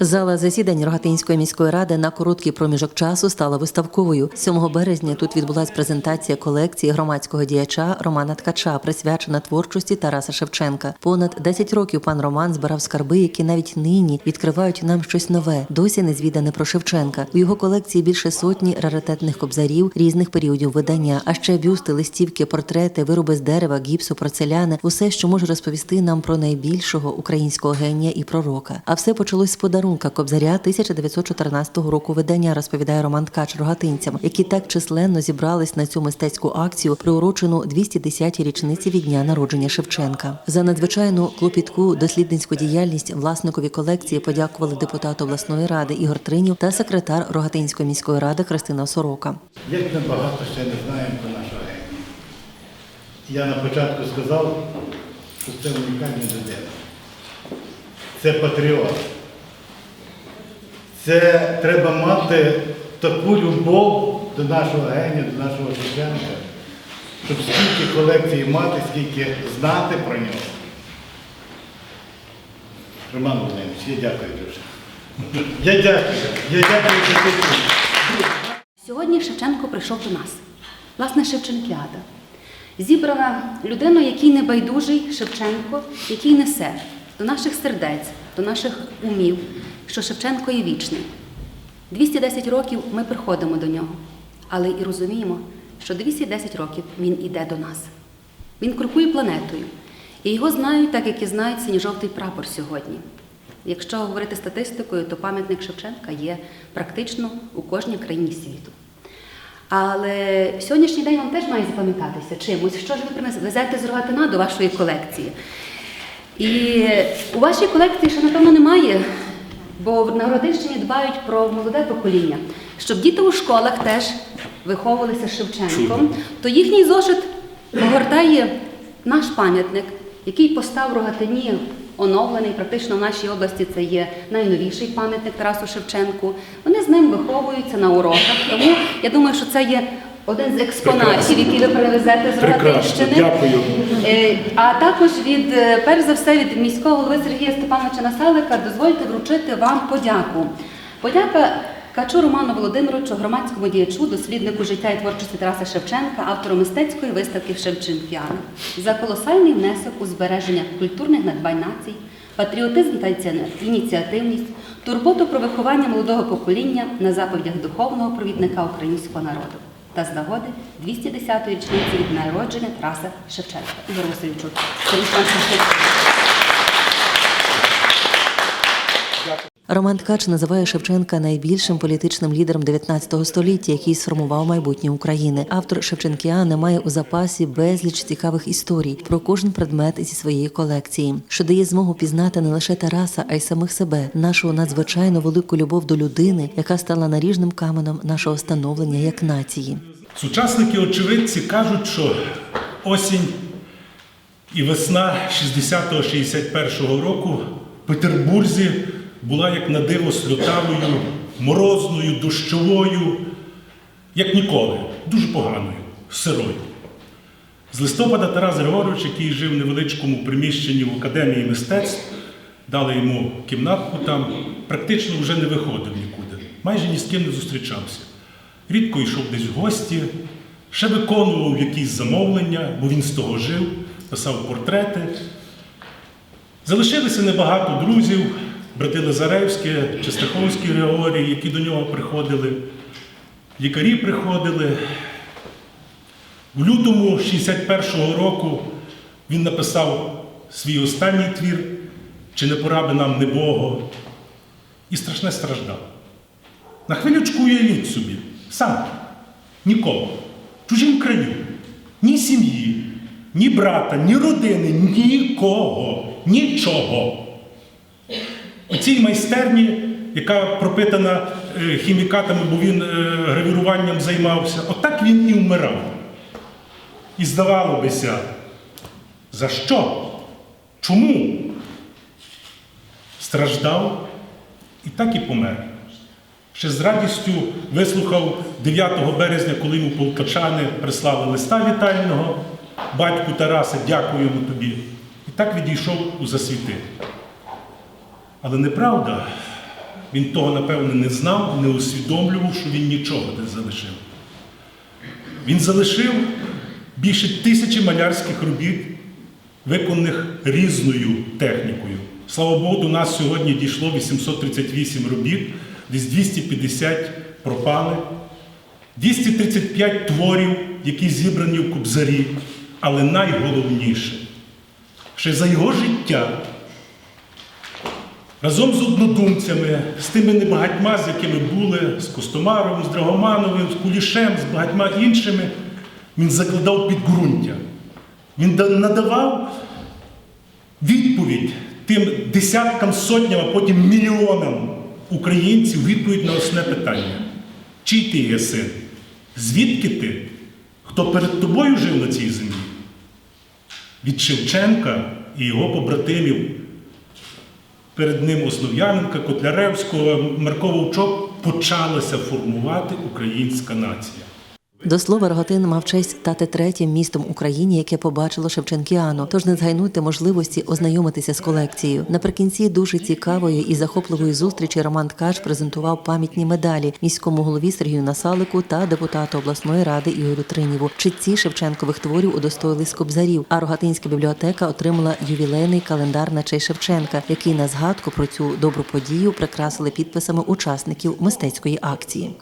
Зала засідань Рогатинської міської ради на короткий проміжок часу стала виставковою. 7 березня тут відбулася презентація колекції громадського діяча Романа Ткача, присвячена творчості Тараса Шевченка. Понад 10 років пан Роман збирав скарби, які навіть нині відкривають нам щось нове, досі не звідане про Шевченка. У його колекції більше сотні раритетних кобзарів різних періодів видання, а ще бюсти, листівки, портрети, вироби з дерева, гіпсу, порцеляни усе, що може розповісти нам про найбільшого українського генія і пророка. А все почалось з подарунка кобзаря 1914 року видання, розповідає Роман Ткач рогатинцям, які так численно зібрались на цю мистецьку акцію, приурочену 210-й річниці від дня народження Шевченка. За надзвичайну клопітку дослідницьку діяльність власникові колекції подякували депутат обласної ради Ігор Тринів та секретар Рогатинської міської ради Христина Сорока. Як ми багато ще не знаємо про нашого генія. Я на початку сказав, що це унікальна людина. Це патріот. Це треба мати таку любов до нашого генія, до нашого Шевченка, щоб скільки колекцій мати, скільки знати про нього. Роман Володимирович, я дякую дуже. Я дякую. Я дякую за підтримку. Сьогодні Шевченко прийшов до нас. Власне, Шевченкіада. Зібрана людина, який не байдужий Шевченко, який несе до наших сердець, до наших умів, що Шевченко є вічний. 210 років ми приходимо до нього, але і розуміємо, що 210 років він іде до нас. Він крокує планетою. І його знають, так як і знають синьо-жовтий прапор сьогодні. Якщо говорити статистикою, то пам'ятник Шевченка є практично у кожній країні світу. Але сьогоднішній день вам теж має запам'ятатися чимось, що ж ви принес- везете з Рогатина до вашої колекції. І у вашій колекції ще, напевно, немає, бо на Городищині дбають про молоде покоління, щоб діти у школах теж виховувалися Шевченком, то їхній зошит огортає наш пам'ятник, який постав в Рогатині оновлений. Практично в нашій області це є найновіший пам'ятник Тарасу Шевченку. Вони з ним виховуються на уроках. Тому я думаю, що це є один з експонатів, які ви привезете з Рогатищини. дякую. Е, А також від, е, перш за все, від міського голови Сергія Степановича Насалика дозвольте вручити вам подяку. Подяка Качу Роману Володимировичу, громадському діячу, досліднику життя і творчості Тараса Шевченка, автору мистецької виставки Шевченкіани за колосальний внесок у збереження культурних надбань націй, патріотизм та ініціативність, турботу про виховання молодого покоління на заповідях духовного провідника українського народу та з нагоди 210-ї річниці від народження Тараса Шевченка. Ігор Васильовичу, Роман Ткач називає Шевченка найбільшим політичним лідером 19 століття, який сформував майбутнє України. Автор Шевченкіани має у запасі безліч цікавих історій про кожен предмет зі своєї колекції, що дає змогу пізнати не лише Тараса, а й самих себе, нашу надзвичайно велику любов до людини, яка стала наріжним каменем нашого становлення як нації. Сучасники очевидці кажуть, що осінь і весна 60-61 року в Петербурзі була як на диво сльотавою, морозною, дощовою, як ніколи, дуже поганою, сирою. З листопада Тарас Григорович, який жив в невеличкому приміщенні в Академії мистецтв, дали йому кімнатку там, практично вже не виходив нікуди, майже ні з ким не зустрічався. Рідко йшов десь в гості, ще виконував якісь замовлення, бо він з того жив, писав портрети. Залишилося небагато друзів, брати Лазаревські, Чистаховський Григорій, які до нього приходили, лікарі приходили. У лютому 61-го року він написав свій останній твір Чи не пора би нам небого? І страшне страждав. На хвилючку уявіть собі, сам, нікого, в чужім краю, ні сім'ї, ні брата, ні родини, нікого, нічого. У цій майстерні, яка пропитана е, хімікатами, бо він е, гравіруванням займався, отак він і вмирав. І здавало бися, за що? Чому? Страждав і так і помер. Ще з радістю вислухав 9 березня, коли йому полтавчани прислали листа вітального, батьку Тараса, дякуємо тобі. І так відійшов у засвіти. Але неправда, Він того, напевне, не знав, не усвідомлював, що він нічого не залишив. Він залишив більше тисячі малярських робіт, виконаних різною технікою. Слава Богу, до нас сьогодні дійшло 838 робіт, десь 250 пропали, 235 творів, які зібрані в Кобзарі. Але найголовніше, що за його життя разом з однодумцями, з тими небагатьма, з якими були, з Костомаровим, з Драгомановим, з Кулішем, з багатьма іншими, він закладав підґрунтя. Він надавав відповідь тим десяткам, сотням, а потім мільйонам українців відповідь на основне питання. Чий ти є син? Звідки ти? Хто перед тобою жив на цій землі? Від Шевченка і його побратимів перед ним Основ'яненка, Котляревського, Марко Вовчок почалася формувати українська нація. До слова, Рогатин мав честь стати третім містом Україні, яке побачило Шевченкіану. Тож не згайнуйте можливості ознайомитися з колекцією. Наприкінці дуже цікавої і захопливої зустрічі Роман Ткач презентував пам'ятні медалі міському голові Сергію Насалику та депутату обласної ради Ігорю Триніву. Читці Шевченкових творів удостоїли з кобзарів. А Рогатинська бібліотека отримала ювілейний календар на честь Шевченка, який на згадку про цю добру подію прикрасили підписами учасників мистецької акції.